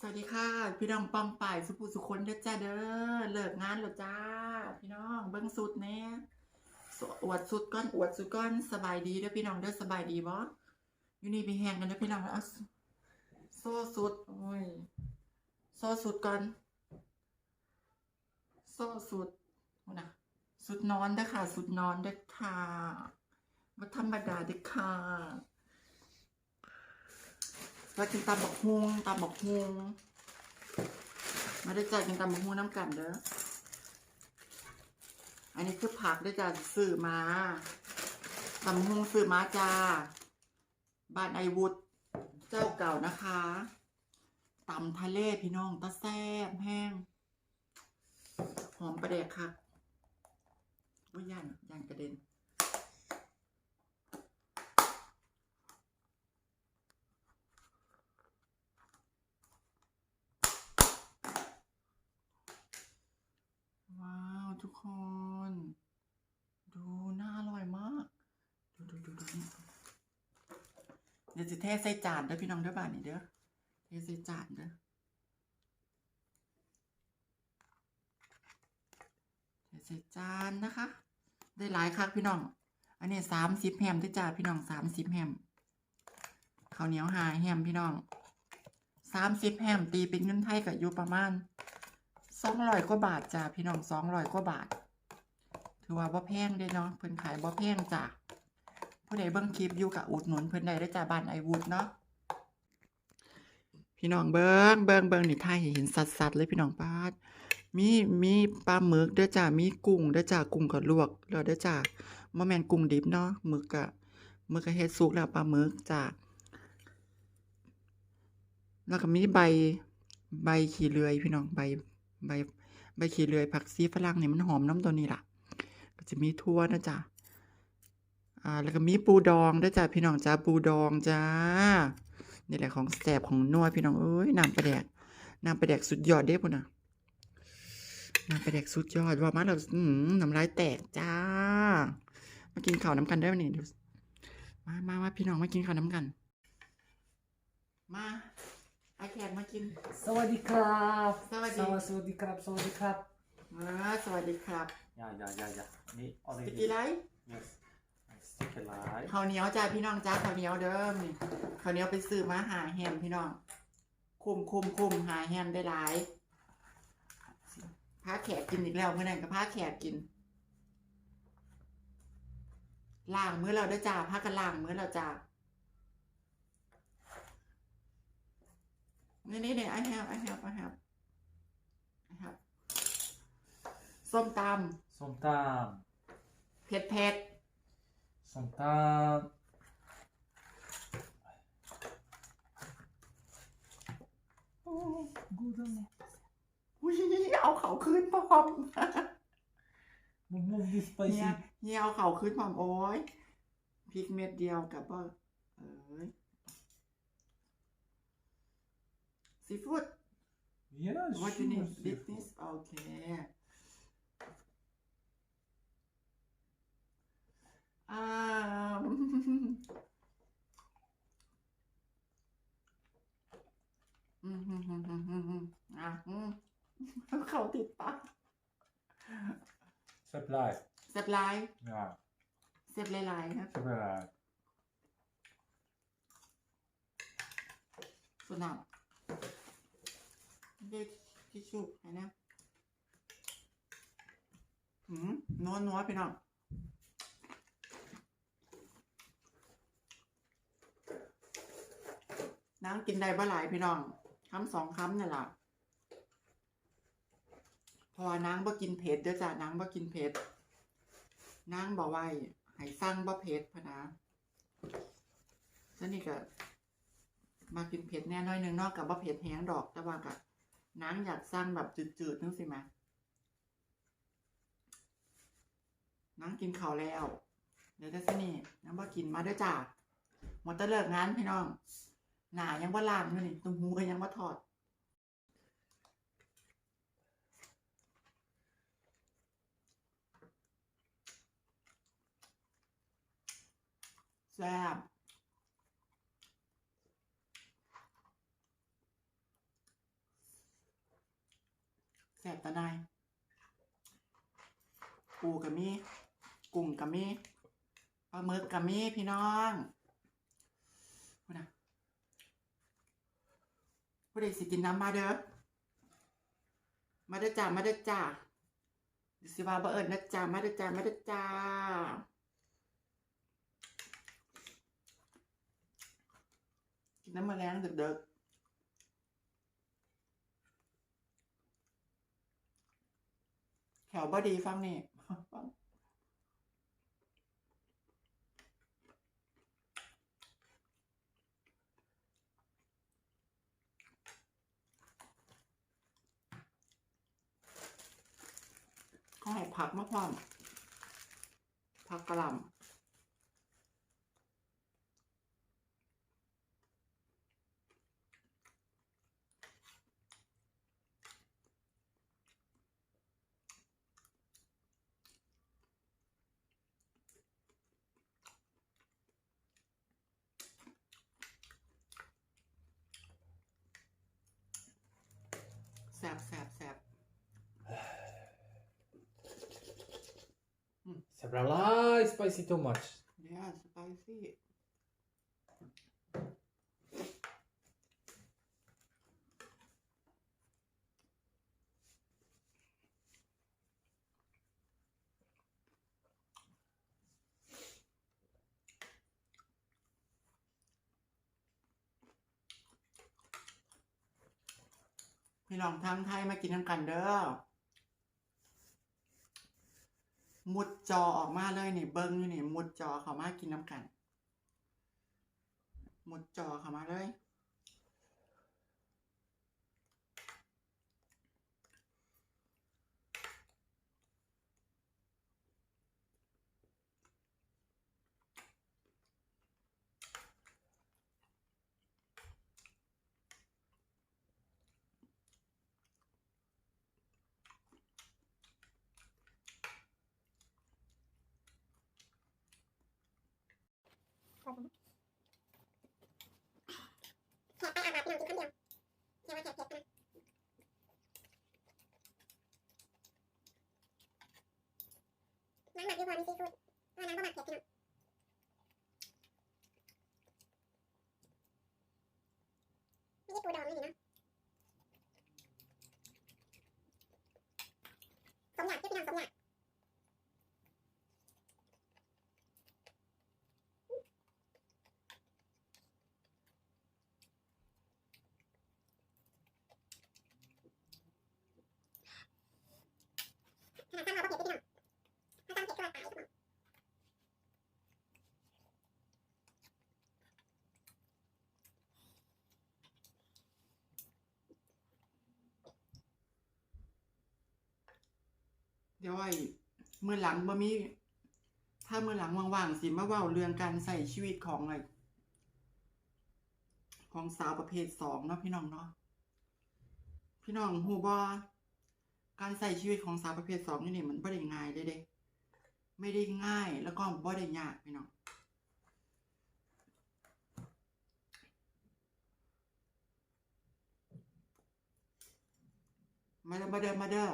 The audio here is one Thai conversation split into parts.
สวัสดีค่ะ พี่น้องปองป่ายสุภูสุคนเด้อจ้าเด้อเลิกงานแล้วจ้า พี่น้องเบิ้งสุดแหน่สอวดสุดก้อนอวดสุดก้อนสบายดีเด้อพี่น้องเด้อสบายดีบ่อยู่นี่มีแหงกันเด้อพี่น้องเอาโซ่สุดโอ้ยโซ่สุดก่อนโซ่สุดนะสุดนอนเด้อค่ะ สุดนอนเด้อค่ะบ่ธรรมดาเด้อค่ะ ก็กินตำบักฮวงตำบักฮวงมาได้จ่ายกินตำบักฮวงน้ำกันเด้อ อันนี้คือผักได้จ่ายซื้อมาตำบักฮวงซื้อมาจ้า บ้านไอวุฒเจ้าเก่านะคะตำทะเลพี่น้องตะแซ่บแห้ง หอมประเดกค่ะว่าย่านย่านกระเด็น ว้าวทุกคน ดูน่าอร่อยมาก ดูดูดูดูนี่เดี๋ยวจะเทใส่จานเด้อพี่น้องเด้อบานนี่เด้อเทใส่จานเด้อเทใส่จานนะคะ ได้หลายคักพี่น้อง อันนี้สามสิบแฮมด้วยจ้าพี่น้องสามสิบแฮมข้าวเหนียวหาแฮมพี่น้องสามสิบแฮมตีเป็นเงินไทยก็อยู่ประมาณสองร้อยกว่าบาทจ้ะพี่น้องสองร้อยกว่าบาท ถือว่าบ่แพงเด้เนาะเพิ่นขายบ่แพงจ้ะ ผู้ใดเบิ่งคลิปอยู่กับอุดหนุนเพิ่อนได้เด้จ้ะบ้านไอวุฒเนาะพี่น้องเบิ่งเบิ่งเบิ่งนี่ถ่ายเห็นสัดๆเลยพี่น้องปาดมีมีปลาหมึกเด้อจ้ะมีกุ้งเด้อจ้ะกุ้งก็ลวกแล้วเด้อจ้ะบ่แมนกุ้งดิบเนาะหมึกก็หมึกก็เฮ็ดสุกแล้วปลาหมึกจ้ะแล้วก็มีใบใบขี้เลื่อยพี่น้องใบใบใบขี้เลื่อยผักซีฝรั่งเนี่ยมันหอมน้ำตัวนี้ล่ะ ก็จะมีทั่วนะจ๊ะ อ่าแล้วก็มีปูดองด้วยจ้ะพี่น้องจ้าปูดองจ้านี่แหละของแสบของนัวพี่น้องเอ้ยน้ำปลาแดกน้ำปลาแดกสุดยอดเด้พุ่นน่ะน้ำปลาแดกสุดยอดว่ามาแล้วอืมน้ำลายแตกจ้า มากินข้าวน้ำกันได้ไหมเนี่ยเดี๋ยวมามามาพี่น้องมากินข้าวน้ำกัน มาไอแขกมากิน สวัสดีครับ สวัสดีสวัสดีครับ สวัสดีครับอ่าสวัสดีครับ Ja, ja, ja, ja. Nee, ส already. กิไล Yes. Sticky lie. ข้าวเหนียวจ้าพี่น้องจ้าข้าวเหนียวเดิมนี่ข้าวเหนียวไปซื้อมาหาแฮมพี่น้องคุมคุมคุมหาแฮมได้หลายพาแขกกินอีกแล้วเมื่อนั้นก็พาแขกกินล้างมื้อเราด้วยจ้าพากันล้างมื้อเราจ้านี่นี่นี่ I have I have I have I have ส้มต Somtam. ำเผ็ดเผ็ด Somtam. อุ้ยเอาเขาคืนพร้อม Move, move this เฮีย spicy. เฮียเอาเขาขึ้นความโอ้ยพริกเม็ดเดียวกับว่าเอ้ยซีฟู้ด Yeah, what you sure. need this seafood. this โอเค อ่าอืมอืมอืมอืมอืมอืมอะอืมเขาติดปาก Supply. เสียบลาย Ja, เสียบลายๆครับ supply. สุนัขได้ทิชชู่ไหนนะหืมนัวนัวๆพี่น้อง นางกินได้บ่หลายพี่น้องคำสองคำนี่ยล่ะพราะว่านางบ่กินเผ็ดเด้อจ้ะนางบ่กินเผ็ดนางบอกไว้ให้สั่งบ่เผ็ดพะนะแล้วนี่ก็มากินเผ็ดแน่น้อยหนึ่งนอกกับว่เผ็ดแห้งดอกแต่ว่ากับนางอยากสร้างแบบจืดๆนึกสิมานังกินข้าวแล้ว เดี๋ยวจะสนี่นังว่กินมาด้วยจ้าหมดตะเลิกงานพี่น้อง หนายังว่าล่างอยู่นี่ตุ้มหูก็ยังว่าถอดแซ่บแสบตะนายปูกับมีกุ้งกับมีปลาหมึกกับมีพี่น้องพูดนะ ผู้ใดสิกินน้ำมาเด้อ มาเด้อจ้า มาเด้อจ้าดิสิว่าบ่เอิญนะจ้า มาเด้อจ้า มาเด้อจ้า กินน้ำมะแรงเด็กๆแถวบ่ดีฟังนี่ เขาให้ผักมาพร้อมผั กระหล่ำแสบแสบแสบ Several spicy too much. Yeah, spicy. P พี่น้องทางไทย มุดจอออกมาเลยนี่เบิ้งอยู่นี่มุดจอเข้ามากินน้ำกัน มุดจอเข้ามาเลย แขกไปอาบน้ำพี่น้องกินคนเดียวแค่ว่าแขกเผ็ดนะนางหมักอยู่พอมีซีฟู้ดว่านางก็หมักเผ็ดพี่น้องไม่ใช่ปูดองนี่เนาะสมอยากที่พี่น้องสมอยากขนาดซ้ำเราก็เผ็ดพี่น้องถ้าซ้ำเผ็ดก็ว่าตายพี่น้อง เดี๋ยวไอ้มือหลังบ่มีถ้ามือหลังว่างๆสิมาเว้าเรื่องการใส่ชีวิตของไอของสาวประเภทสองเนาะพี่น้องเนาะพี่น้องฮู้บ่การใส่ชีวิตของสาวประเภทสองนี่นี่มันบ่ได้ง่ายเลยเด้ไม่ได้ง่ายแล้วก็บ่ได้ยากพี่น้องมาเด้อมาเด้อมาเด้อ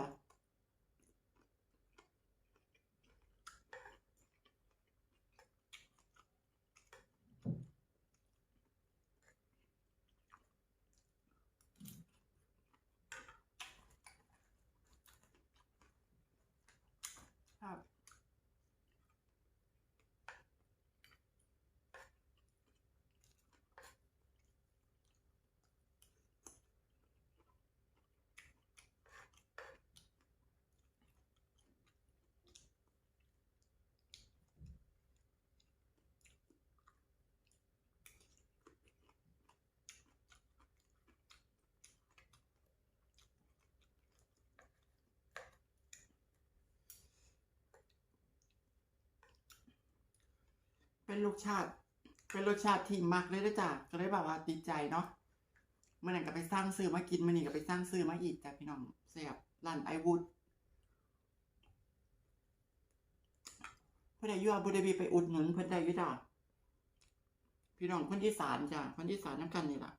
ครับ เป็นรสชาติ เป็นรสชาติที่มักเลยนะจ๊ะก็เลยแบบว่าติดใจเนาะเมื่อไหร่ก็ไปสร้างซื้อมากินมื่อนี่ก็ไปสร้างซื้อมาอีกจ้ะพี่น้องเสียบร้านไอวูดเพื่อนอายุอาบุดาบีไปอุดหนุนเพื่อนได้ยุจ้ะพี่น้องคนที่สานจ้ะคนที่สานน้ำกันนี่แหละ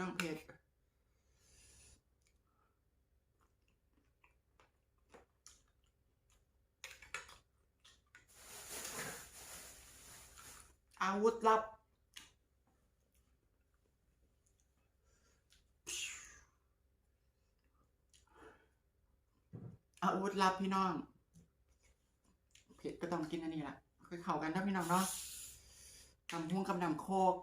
น้องเผ็ดอาวุธลับอาวุธลับพี่น้องเผ็ดก็ต้องกินอันนี้แหละคือเข้ากันนะพี่น้องเนาะตำหุ้งกับน้ำโคก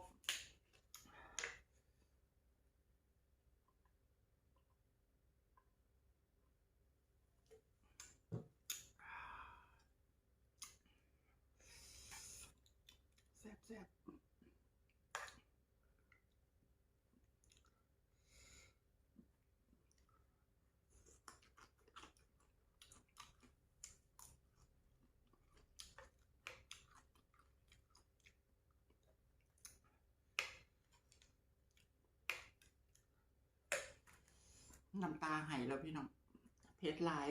น้ำตาไหลแล้วพี่น้องเผ็ดหลาย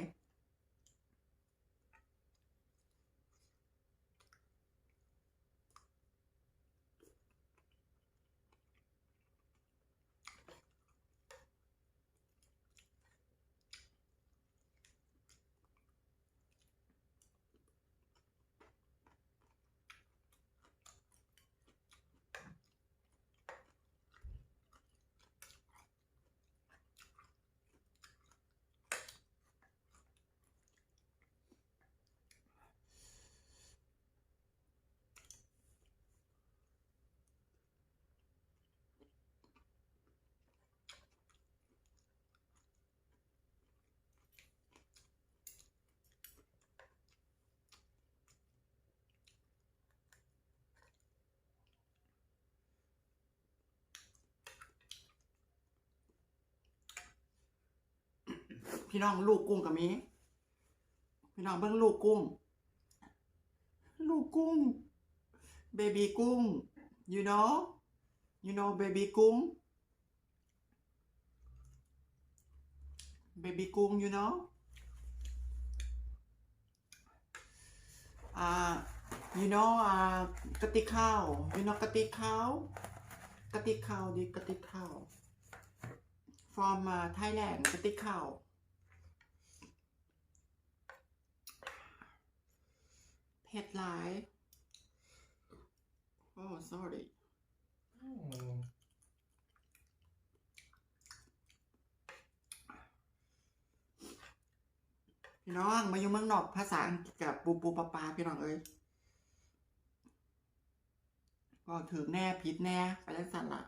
พี่น้องลูกกุ้งกับมีพี่น้องเบิ่งลูกกุ้ง ลูกกุ้งเบบีกุ้ง you know you know baby กุ้ง baby กุ้ง you know อ่า you know อ่ากะติกข้าว you know กะติกข้าวกะติกข้าวดิกะติกข้าว from อ่า Thailand กะติกข้าว เผ็ดหลาย โอ้ sorry พี่น้องมาอยู่เมืองนอกภาษาอังกฤษกับปูปูปลาปลาพี่น้องเอ้ยก็ถือแน่ผิดแน่ไปแล้วสั่นละ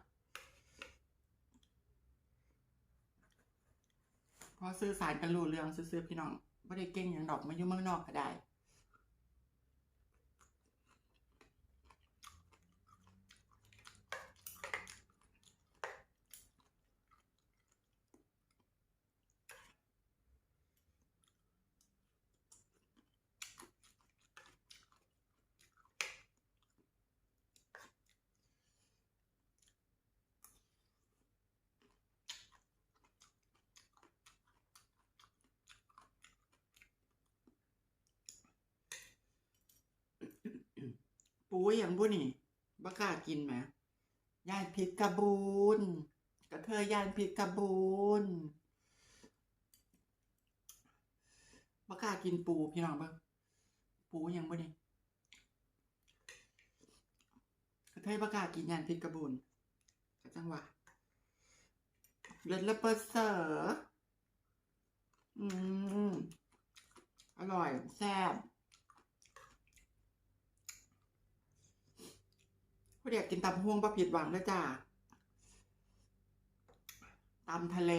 พอสื่อสารกันรู้เรื่องซื่อๆพี่น้องไม่ได้เก่งอย่างดอกมาอยู่เมืองนอกก็ได้ ปูอย่างบุนี่บักล้ากินไหมยานผิดกระบูนกระเทยยานผิดกระบูนบักล้ากินปูพี่น้องบ้างปูอย่างบุนี่กระเทยบักล้ากินยานผิดกระบูนกระจังหวะเลิศละเปอร์เสออืมอร่อยแซ่บ ผู้เด็กกินตำฮวงปลาผิดหวังแล้วจ้าตำทะเล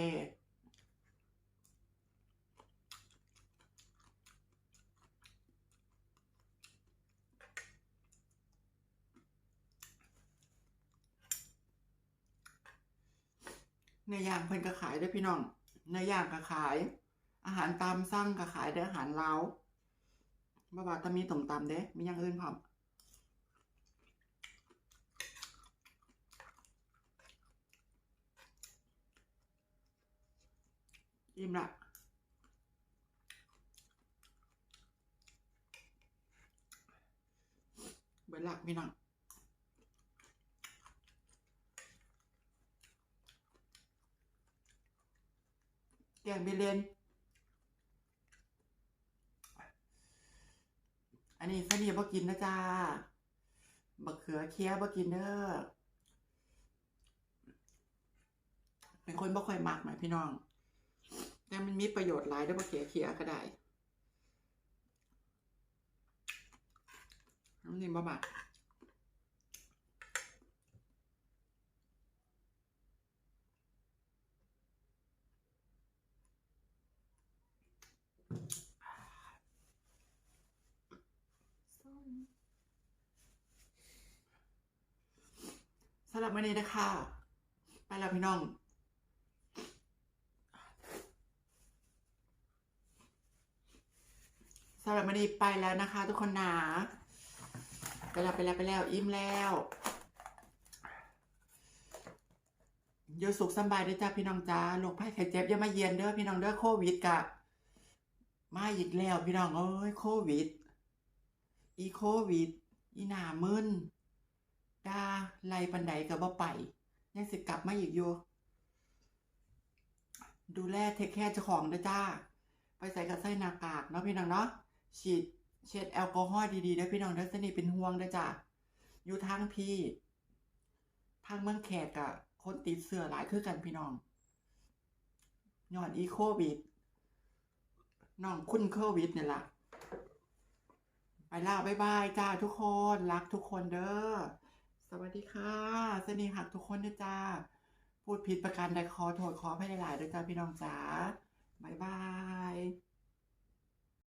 เนื้อย่างเพิ่นก็ขายเด้พี่น้องเนื้อย่างก็ขาย อาหารตามสั่งก็ขายเด้ออาหารเลาบ่าแตะมีต้มตำเด้มีอย่างอื่นพร้อม อิ่มละเบิดละพี่น้องแกงเบเลนอันนี้สนีบ่กินนะจ้าบักเขือเคี้ยวบ่กินเด้อเป็นคนบ่ค่อยมักไหมพี่น้อง แต่มันมีประโยชน์หลายด้อบักเขือเคี้ยก็ได้น้ำนิ่มบ่มักสำหรับวันนี้นะคะ ไปแล้วพี่น้องำหรับวันนี้ไปแล้วนะคะ ทุกคนนะไปแล้วไปแล้วไปแล้วอิ่มแล้วอยู่สุขสบายด้วยจ้าพี่น้องจ้าโรคภัยไข้เจ็บอย่ามาเยียนเด้อพี่น้องเด้อโควิดกะมาอีกแล้วพี่น้องเอ้ยโควิด อีโควิด อีหนามึนดาไล่ปันไดกับบ่ไป ยังสิกลับมาอีกอยู่ดูแลเทคแคร์เจ้าของด้จ้า ไปใส่กับใส่หน้ากากเนาะพี่น้องเนาะ ฉีดเช็ดแอลกอฮอล์ดีๆเด้พี่น้องเด้อสนิทเป็นห่วงเด้จ้าอยู่ทางพี่ ทางเมืองแขกอะคนติดเสื้อหลายคือกันพี่น้องย้อนอีโควิดน้องคุณโควิดเนี่ยล่ะไปล้วบ๊ายบายจ้าทุกคนรักทุกคนเด้อสวัสดีค่ะสนิทหักทุกคนนะจ้าพูดผิดประการใดขอโทษขอให้หลายๆด้วยจ้าพี่น้องจ๋าบ๊ายบาย